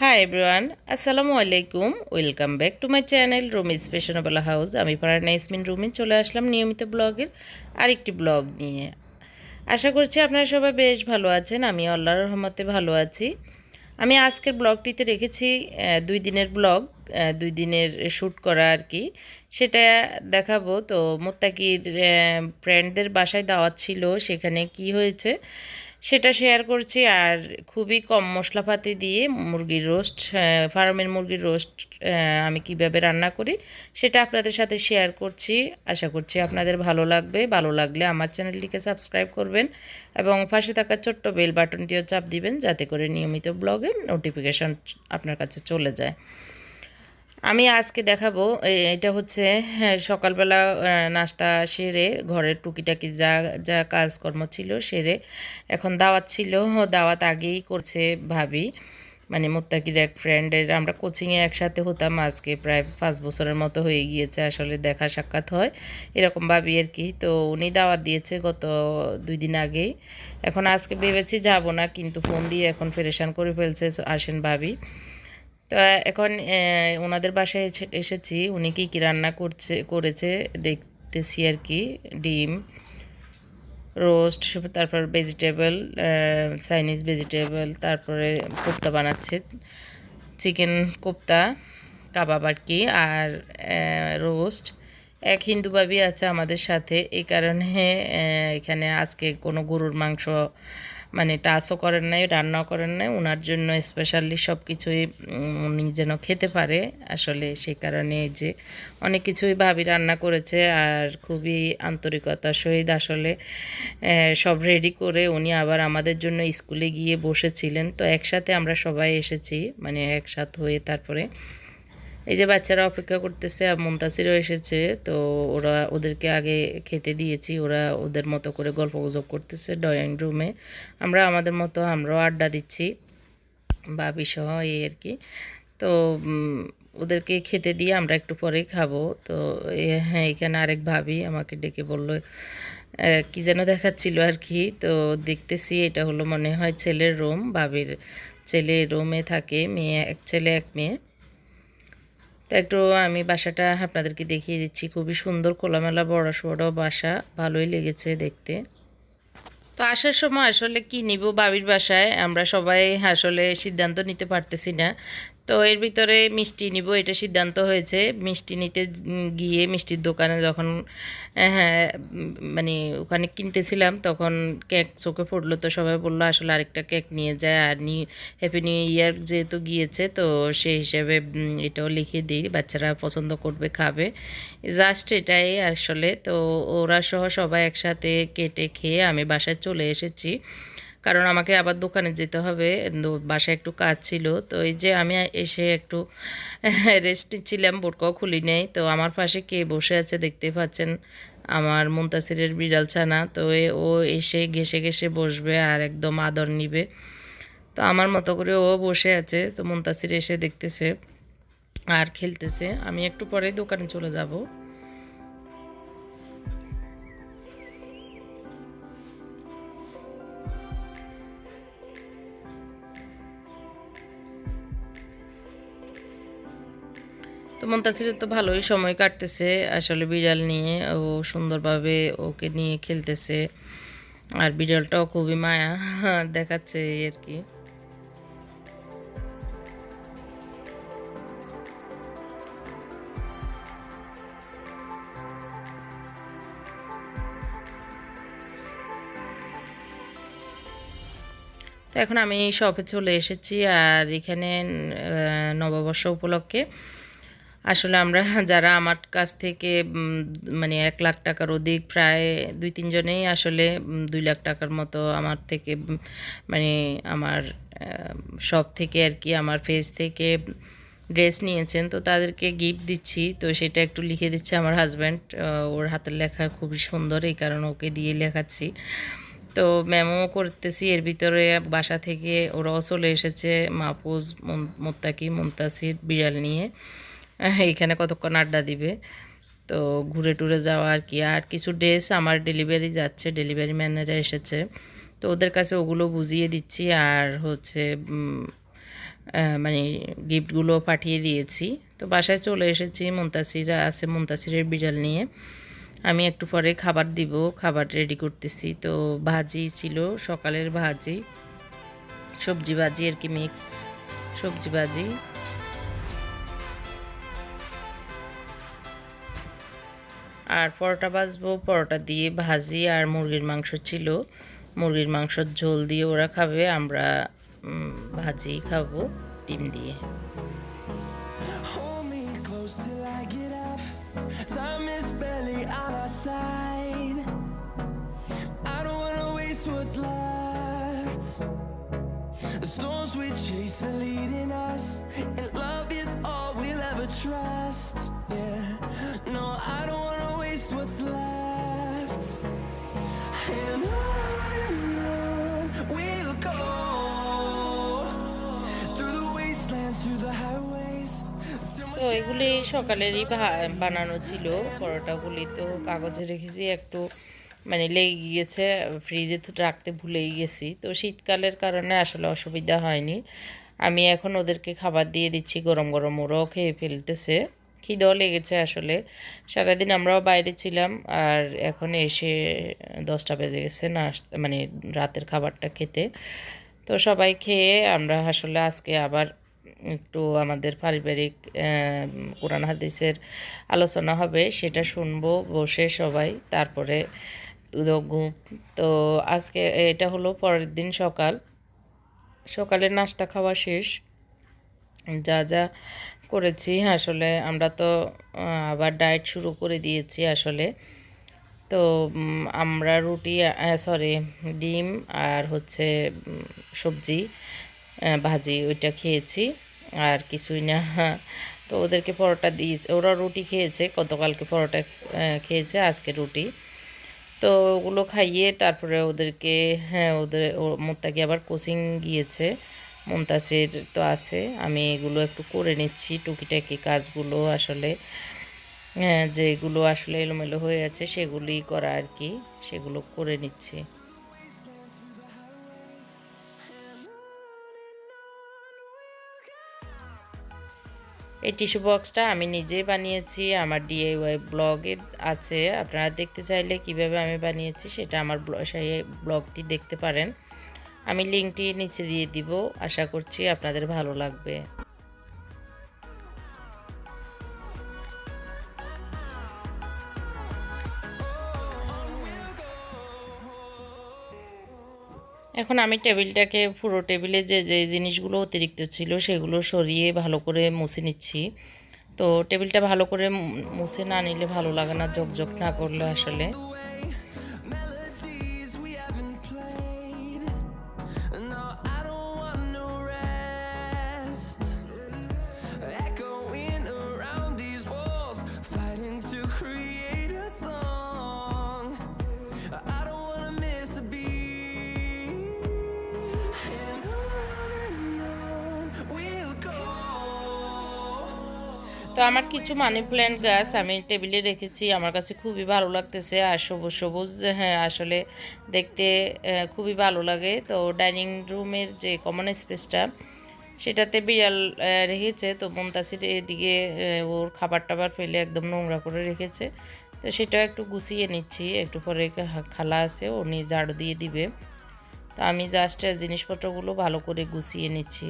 High everyone আসসালামু আলাইকুম welcome back to my channel Rumiz fashionable house আমি পাড়ার নাইসমিন রুমিন চলে আসলাম নিয়মিত ব্লগের আরেকটি ব্লগ নিয়ে। আশা করছি আপনারা সবাই বেশ ভালো আছেন। আমি আল্লাহর রহমতে ভালো আছি। আমি আজকের ব্লগটিতে রেখেছি দুই দিনের ব্লগ দুই দিনের শ্যুট করা আর কি। সেটা দেখাবো। তো মোত্তাকির ফ্রেন্ডদের বাসায় দাওয়াত ছিল, সেখানে কি হয়েছে সেটা শেয়ার করছি আর খুবই কম মশলাপাতি দিয়ে মুরগির রোস্ট ফার্মের মুরগির রোস্ট আমি কীভাবে রান্না করি সেটা আপনাদের সাথে শেয়ার করছি। আশা করছি আপনাদের ভালো লাগবে। ভালো লাগলে আমার চ্যানেলটিকে সাবস্ক্রাইব করবেন এবং পাশে থাকা ছোট্ট বেল বাটনটিও চাপ দিবেন যাতে করে নিয়মিত ব্লগের নোটিফিকেশান আপনার কাছে চলে যায়। আমি আজকে দেখাবো এটা হচ্ছে হ্যাঁ, সকালবেলা নাস্তা সেরে ঘরের টুকিটাকি যা যা কাজকর্ম ছিল সেরে এখন দাওয়াত ছিল দাওয়াত আগেই করছে ভাবি। মানে মোত্তাকির এক ফ্রেন্ডের আমরা কোচিংয়ে একসাথে হতাম আজকে প্রায় পাঁচ বছরের মতো হয়ে গিয়েছে আসলে দেখা সাক্ষাৎ হয় এরকম ভাবি আর কি। তো উনি দাওয়াত দিয়েছে গত দুই দিন আগেই। এখন আজকে ভেবেছি যাব না কিন্তু ফোন দিয়ে এখন ফেরেশান করে ফেলছে আসেন ভাবি। তো এখন ওনাদের বাসায় এসে- এসেছি। উনি কি, কী রান্না করছে, করেছে দেখতেছি আর কি। ডিম, রোস্ট, তারপর ভেজিটেবল চাইনিজ ভেজিটেবল, তারপরে কোপ্তা বানাচ্ছে, চিকেন কোপ্তা, কাবাব আর কি। আর রোস্ট। এক হিন্দু ভাবি আছে আমাদের সাথে এই কারণে এখানে আজকে কোনো গরুর মাংস মানে টাচও করেন নাই, রান্নাও করেন নাই ওনার জন্য স্পেশালি সব কিছুই উনি যেন খেতে পারে। আসলে সেই কারণে যে অনেক কিছুই ভাবি রান্না করেছে আর খুবই আন্তরিকতার সহিত আসলে সব রেডি করে উনি আবার আমাদের জন্য স্কুলে গিয়ে বসেছিলেন। তো একসাথে আমরা সবাই এসেছি মানে একসাথ হয়ে তারপরে এই যে বাচ্চারা অপেক্ষা করতেছে, আর মুন্তাসিরও এসেছে, তো ওরা ওদেরকে আগে খেতে দিয়েছি, ওরা ওদের মতো করে গল্প গুজব করতেছে ড্রয়িং রুমে। আমরা, আমাদের মতো আমরাও আড্ডা দিচ্ছি, ভাবি সহ এই আর কি। তো ওদেরকে খেতে দিয়ে আমরা একটু পরেই খাব। তো হ্যাঁ এখানে আরেক ভাবি আমাকে ডেকে বলল কি যেন দেখাচ্ছিল আর কি। তো, দেখতেছি এটা হলো মনে হয় ছেলের রুম, ভাবির ছেলে রুমে থাকে, মেয়ে, এক ছেলে, এক মেয়ে। তো একটু আমি বাসাটা আপনাদেরকে দেখিয়ে দিচ্ছি। খুবই সুন্দর, খোলামেলা, বড় সড়ো বাসা। ভালোই লেগেছে দেখতে। তো আসার সময় আসলে কি নিব বাবির বাসায়, আমরা সবাই আসলে সিদ্ধান্ত নিতে পারতেছি না। তো এর ভিতরে মিষ্টি নিব, এটা সিদ্ধান্ত হয়েছে। মিষ্টি নিতে গিয়ে মিষ্টির দোকানে যখন হ্যাঁ মানে ওখানে কিনতেছিলাম, তখন কেক চোখে পড়ল তো সবাই বলল, আসলে আরেকটা কেক নিয়ে যায় আর নিউ হ্যাপি নিউ ইয়ার যেহেতু গিয়েছে, তো সেই হিসেবে এটাও লিখে দিই, বাচ্চারা পছন্দ করবে, খাবে। জাস্ট এটাই আসলে। তো ওরা সহ সবাই একসাথে কেটে খেয়ে আমি বাসায় চলে এসেছি। কারণ আমাকে আবার দোকানে যেতে হবে বাসায় একটু কাজ ছিল। তো এই যে আমি এসে একটু রেস্ট নিচ্ছিলাম বোটকাও খুলি নেই। তো আমার পাশে কে বসে আছে দেখতে পাচ্ছেন, আমার মুন্তাসিরের বিড়াল ছানা। তো এ- ও এসে ঘেসে ঘেসে বসবে আর একদম আদর নিবে। তো আমার মতো করে ও বসে আছে, তো মুন্তাসির এসে দেখতেছে আর খেলতেছে। আমি একটু পরে দোকানে চলে যাব। মন্তাসিরের তো ভালোই সময় কাটতেছে। আসলে বিড়াল নিয়ে ও সুন্দরভাবে ওকে নিয়ে খেলতেছে। আর বিড়ালটাও খুবই মায়া দেখাচ্ছে আর কি। তো এখন আমি শপে চলে এসেছি আর এখানে নববর্ষ উপলক্ষে আসলে আমরা যারা আমার কাছ থেকে মানে এক লাখ টাকার অধিক প্রায় দুই তিনজনেই আসলে দুই লাখ টাকার মতো আমার থেকে মানে আমার শপ থেকে আর কি আমার পেজ থেকে ড্রেস নিয়েছেন। তো তাদেরকে গিফট দিচ্ছি। তো সেটা একটু লিখে দিচ্ছে আমার হাজব্যান্ড ওর হাতের লেখা খুবই সুন্দর, এই কারণে ওকে দিয়ে লেখাচ্ছি। তো ম্যামও করতেছি। এর ভিতরে বাসা থেকে ওরাও চলে এসেছে, মাহফুজ মোত্তাকি মুমতাসির বিড়াল নিয়ে। আহ, এইখানে কতক্ষণ আড্ডা দিবে? তো ঘুরে টুরে যাওয়া আর কি। আর কিছু ড্রেস আমার ডেলিভারি যাচ্ছে ডেলিভারি ম্যানেরা এসেছে। তো ওদের কাছে ওগুলো বুঝিয়ে দিচ্ছি আর হচ্ছে মানে গিফটগুলো পাঠিয়ে দিয়েছি। তো বাসায় চলে এসেছি মুন্তাসির আছে মুন্তাসিরের বিড়াল নিয়ে। আমি একটু পরে খাবার দিব খাবার রেডি করতেছি। তো ভাজি ছিল সকালের ভাজি। সবজি ভাজি আর কি মিক্স সবজি ভাজি। আর পরোটা ভাজবো পরোটা দিয়ে ভাজি আর মুরগির মাংস ছিল মুরগির মাংসর ঝোল দিয়ে ওরা খাবে আমরা ভাজি খাব ডিম দিয়ে. The storms we chase are leading us, and love is all we'll ever trust. Yeah, no, I don't wanna what's left. And on and on we'll go through the wastelands, through the highways. তো এগুলি সকালেরই বানানো ছিল। পরোটাগুলি তো কাগজে রেখেছি একটু মানে লেগে গিয়েছে। ফ্রিজে তো রাখতে ভুলেই গেছি। তো শীতকালের কারণে আসলে অসুবিধা হয়নি। আমি এখন ওদেরকে খাবার দিয়ে দিচ্ছি গরম গরম ওরাও খেয়ে ফেলতেছে। খিদেও লেগেছে আসলে। সারাদিন আমরাও বাইরে ছিলাম আর এখন এসে দশটা বেজে গেছে না মানে রাতের খাবারটা খেতে। তো সবাই খেয়ে আমরা আসলে আজকে আবার একটু আমাদের পারিবারিক কোরআন হাদিসের আলোচনা হবে সেটা শুনব বসে সবাই, তারপরে ঘুম। তো আজকে এটা হলো পরের দিন সকাল। সকালে নাস্তা খাওয়া শেষ। যা যা করেছি, আসলে আমরা তো আবার ডায়েট শুরু করে দিয়েছি আসলে। তো আমরা রুটি সরি ডিম আর হচ্ছে সবজি ভাজি ওইটা খেয়েছি, আর কিছুই না। তো ওদেরকে পরোটা দিয়েছে, ওরা রুটি খেয়েছে, গতকালকে পরোটা খেয়েছে, আজকে রুটি। তো ওগুলো খাইয়ে তারপরে ওদেরকে হ্যাঁ ওদের মোত্তাকি আবার কোচিং গিয়েছে। মুমতাসির তো আছে। আমি এগুলো একটু করে নিচ্ছি, টুকিটাকি কাজগুলো আসলে হ্যাঁ যেগুলো আসলে এলোমেলো হয়ে আছে সেগুলি করা আর কি, সেগুলো করে নিচ্ছি। এই টিস্যু বক্সটা আমি নিজেই বানিয়েছি, আমার ডিআইওয়াই ব্লগে আছে। আপনারা দেখতে চাইলে কীভাবে আমি বানিয়েছি সেটা আমার সেই ব্লগটি দেখতে পারেন। আমি লিঙ্কটি নিচে দিয়ে দিব। আশা করছি আপনাদের ভালো লাগবে। এখন আমি টেবিলটাকে পুরো টেবিলে যে যে জিনিসগুলো অতিরিক্ত ছিল সেগুলো সরিয়ে ভালো করে মুছে নিচ্ছি। তো টেবিলটা ভালো করে মুছে না নিলে ভালো লাগে না, ঝকঝক না করলে আসলে। তো আমার কিছু মানি প্ল্যান্ট গাছ আমি টেবিলে রেখেছি, আমার কাছে খুবই ভালো লাগতেছে। আর সবুজ সবুজ হ্যাঁ আসলে দেখতে খুবই ভালো লাগে। তো ডাইনিং রুমের যে কমন স্পেসটা সেটাতে বিড়াল রেখেছে। তো মুমতাসির এদিকে ওর খাবার টাবার ফেলে একদম নোংরা করে রেখেছে। তো সেটাও একটু গুছিয়ে নিচ্ছি। একটু পরে খালা আছে নিয়ে ঝাড়ু দিয়ে দিবে। তো আমি জাস্ট জিনিসপত্রগুলো ভালো করে গুছিয়ে নিচ্ছি।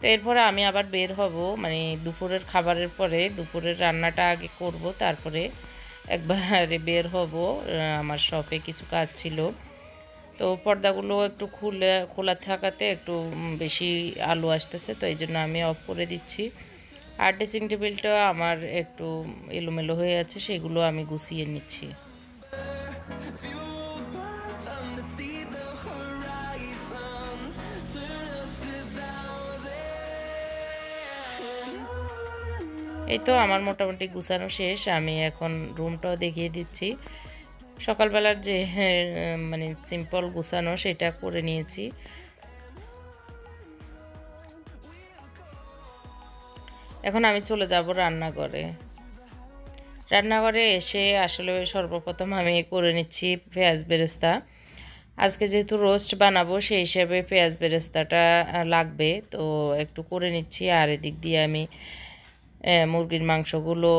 তো এরপরে আমি আবার বের হব মানে দুপুরের খাবারের পরে, দুপুরের রান্নাটা আগে করব, তারপরে একবারে বের হব আমার শপে কিছু কাজ ছিল। তো পর্দাগুলো একটু খুলে, খোলা থাকাতে একটু বেশি আলো আসতেছে, তো এই জন্য আমি অফ করে দিচ্ছি। আর ড্রেসিং টেবিলটা আমার একটু এলোমেলো হয়ে আছে, সেগুলো আমি গুছিয়ে নিচ্ছি। এই তো আমার মোটামুটি গুছানো শেষ আমি এখন রুমটাও দেখিয়ে দিচ্ছি। সকালবেলার যে হ্যাঁ, মানে সিম্পল গুছানো সেটা করে নিয়েছি। এখন আমি চলে যাব রান্নাঘরে। রান্নাঘরে এসে আসলে সর্বপ্রথম আমি করে নিচ্ছি পেঁয়াজ বেরেস্তা। আজকে যেহেতু রোস্ট বানাবো সেই হিসাবে পেঁয়াজ বেরেস্তাটা লাগবে তো একটু করে নিচ্ছি। আর এদিক দিয়ে আমি মুরগির মাংসগুলো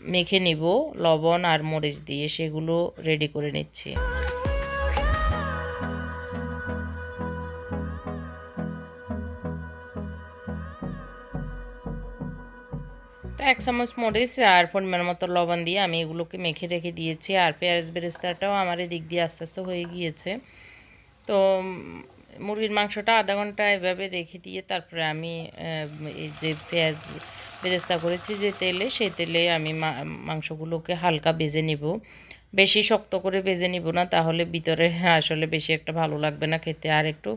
মেখে নিব, লবণ আর মরিচ দিয়ে সেগুলো রেডি করে নিচ্ছি। তো এক চামচ মরিচ আর পরিমাণ মতো লবণ দিয়ে আমি এগুলোকে মেখে রেখে দিয়েছি। আর পেঁয়াজ বেরেস্তাটাও আমার এদিক দিয়ে আস্তে আস্তে হয়ে গিয়েছে। তো মুরগির মাংসটা আধা ঘণ্টা এভাবে রেখে দিয়ে তারপরে আমি এই যে পেঁয়াজ বেরেস্তা করেছি যে তেলে, সেই তেলে আমি মাংসগুলোকে হালকা ভেজে নিব। বেশি শক্ত করে ভেজে নিব না, তাহলে ভিতরে আসলে বেশি একটা ভালো লাগবে না খেতে। আর একটু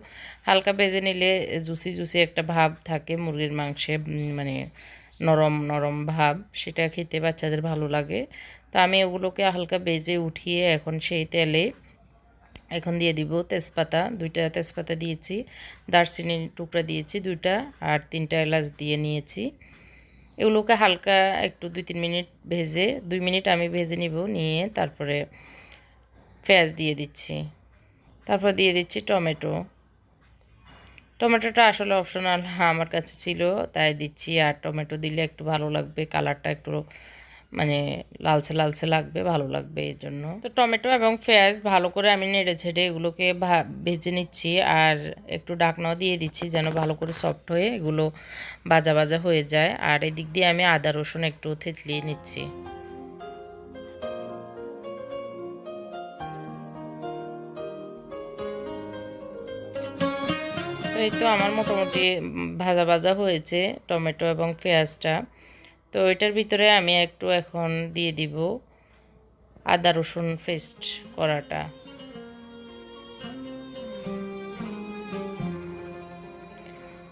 হালকা ভেজে নিলে জুসি জুসি একটা ভাব থাকে মুরগির মাংসে মানে নরম নরম ভাব, সেটা খেতে বাচ্চাদের ভালো লাগে। তো আমি ওগুলোকে হালকা ভেজে উঠিয়ে এখন সেই তেলে এখন দিয়ে দিব তেজপাতা, দুইটা তেজপাতা দিয়েছি, দারচিনির টুকরা দিয়েছি দুইটা আর তিনটা এলাচ দিয়ে নিয়েছি। এগুলোকে হালকা একটু দুই তিন মিনিট ভেজে, দুই মিনিট আমি ভেজে নিব, নিয়ে তারপরে পেঁয়াজ দিয়ে দিচ্ছি। তারপর দিয়ে দিচ্ছি টমেটো। টমেটোটা আসলে অপশনাল আমার কাছে ছিল, তাই দিচ্ছি, আর টমেটো দিলে একটু ভালো লাগবে, কালারটা একটু মানে লালচে লালচে লাগবে, ভালো লাগবে এই জন্য। তো টমেটো এবং পেঁয়াজ ভালো করে আমি নেড়ে ছেড়ে এগুলোকে ভেজে নিচ্ছি আর একটু ডাকনাও দিয়ে দিচ্ছি যেন ভালো করে সফট হয়ে এগুলো ভাজা ভাজা হয়ে যায়। আর এদিক দিয়ে আমি আদা, রসুন একটু থেতলিয়ে নিচ্ছি। এই তো আমার মোটামুটি ভাজা ভাজা হয়েছে টমেটো এবং পেঁয়াজটা। তো এটার ভিতরে আমি একটু এখন দিয়ে দিব আদা রসুন পেস্ট করাটা।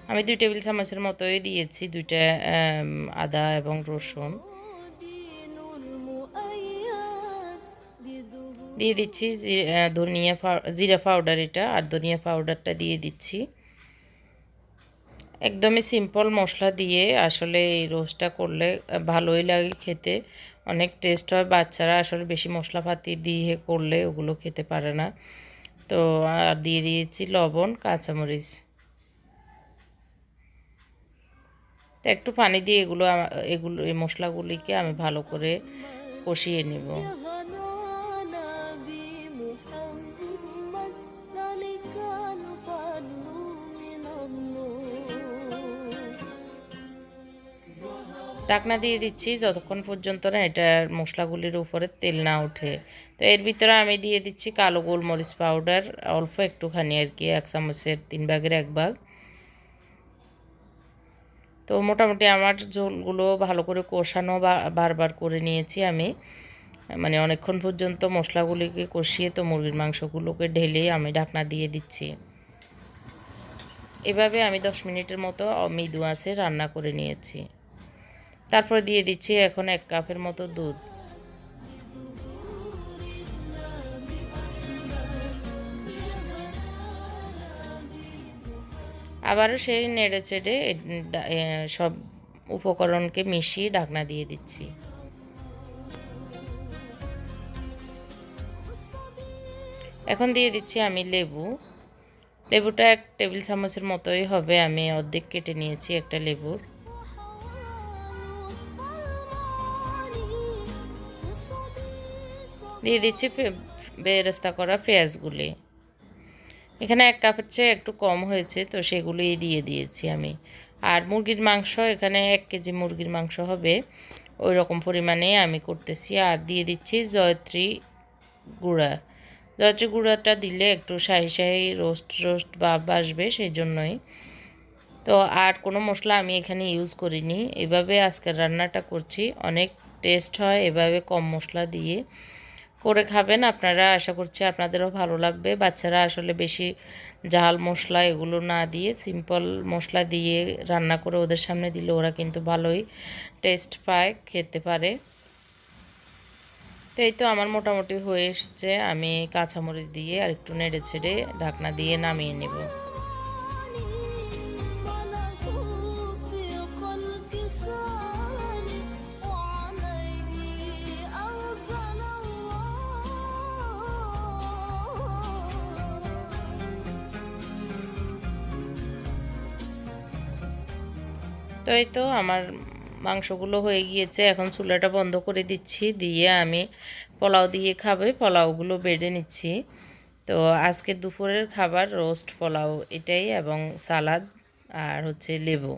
আমি দুই টেবিল চামচের মতোই দিয়েছি দুইটা আদা এবং রসুন। দিয়ে দিচ্ছি ধনিয়া জিরা পাউডার এটা, আর ধনিয়া পাউডারটা দিয়ে দিচ্ছি। একদমই সিম্পল মশলা দিয়ে আসলে এই রোস্টটা করলে ভালোই লাগে খেতে। অনেক টেস্ট হয়। বাচ্চারা আসলে বেশি মশলাপাতি দিয়ে করলে ওগুলো খেতে পারে না। তো আর দিয়ে দিয়েছি লবণ, কাঁচামরিচ। তো একটু পানি দিয়ে এগুলো এগুলো, এই মশলাগুলিকে আমি ভালো করে কষিয়ে নেব। ঢাকনা দিয়ে দিচ্ছি, যতক্ষণ পর্যন্ত না এটার মশলাগুলির উপরে তেল না ওঠে। তো এর ভিতরে আমি দিয়ে দিচ্ছি কালো গোলমরিচ পাউডার, অল্প একটুখানি আর কি, এক চামচের তিন ভাগের এক ভাগ। তো মোটামুটি আমার ঝোলগুলো ভালো করে কষানো বারবার করে নিয়েছি আমি। মানে অনেকক্ষণ পর্যন্ত মশলাগুলিকে কষিয়ে তো মুরগির মাংসগুলোকে ঢেলে আমি ঢাকনা দিয়ে দিচ্ছি। এভাবে আমি দশ মিনিটের মতো মৃদু আছে রান্না করে নিয়েছি। তারপর দিয়ে দিচ্ছি এখন এক কাপের মতো দুধ। আবারও সেই নেড়ে চেড়ে সব উপকরণকে মিশিয়ে ঢাকনা দিয়ে দিচ্ছি। এখন দিয়ে দিচ্ছি আমি লেবু। লেবুটা এক টেবিল চামচের মতোই হবে, আমি অর্ধেক কেটে নিয়েছি একটা লেবুর। দিয়ে দিচ্ছি বেরেস্তা করা পেঁয়াজগুলি। এখানে এক কাপের চেয়ে একটু কম হয়েছে, তো সেগুলোই দিয়ে দিয়েছি আমি। আর মুরগির মাংস, এখানে এক কেজি মুরগির মাংস হবে। ওই রকম পরিমাণে আমি করতেছি। আর দিয়ে দিচ্ছি জয়ত্রী গুঁড়া। জয়ত্রী গুঁড়াটা দিলে একটু শাহি শাহি রোস্ট রোস্ট বা আসবে সেই জন্যই তো আর কোনো মশলা আমি এখানে ইউজ করিনি। এভাবে আজকের রান্নাটা করছি। অনেক টেস্ট হয়, এভাবে কম মশলা দিয়ে। করে খাবেন। আপনারা আশা করছি আপনাদেরও ভালো লাগবে। বাচ্চারা আসলে বেশি ঝাল মশলা এগুলো না দিয়ে সিম্পল মশলা দিয়ে রান্না করে ওদের সামনে দিলে ওরা কিন্তু ভালোই টেস্ট পায়, খেতে পারে। তো এই তো আমার মোটামুটি হয়ে এসছে। আমি কাঁচামরিচ দিয়ে আর একটু নেড়ে ছেড়ে ঢাকনা দিয়ে নামিয়ে নেব। তো এই তো আমার মাংসগুলো হয়ে গিয়েছে, এখন চুলাটা বন্ধ করে দিচ্ছি, দিয়ে আমি পোলাও দিয়ে খাবে, পোলাওগুলো বেড়ে নিচ্ছি। তো আজকে দুপুরের খাবার রোস্ট, পোলাও এটাই এবং সালাদ আর হচ্ছে লেবু।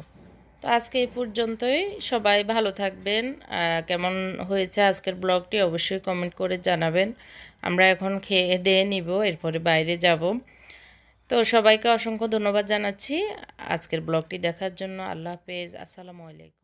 তো আজকে এই পর্যন্তই, সবাই ভালো থাকবেন। কেমন হয়েছে আজকের ব্লগটি অবশ্যই কমেন্ট করে জানাবেন। আমরা এখন খেয়ে দিয়ে নিব, এরপরে বাইরে যাব। তো সবাইকে অসংখ্য ধন্যবাদ জানাচ্ছি। আজকের ব্লগটি দেখার জন্য আল্লাহ হাফেজ। আসসালামু আলাইকুম।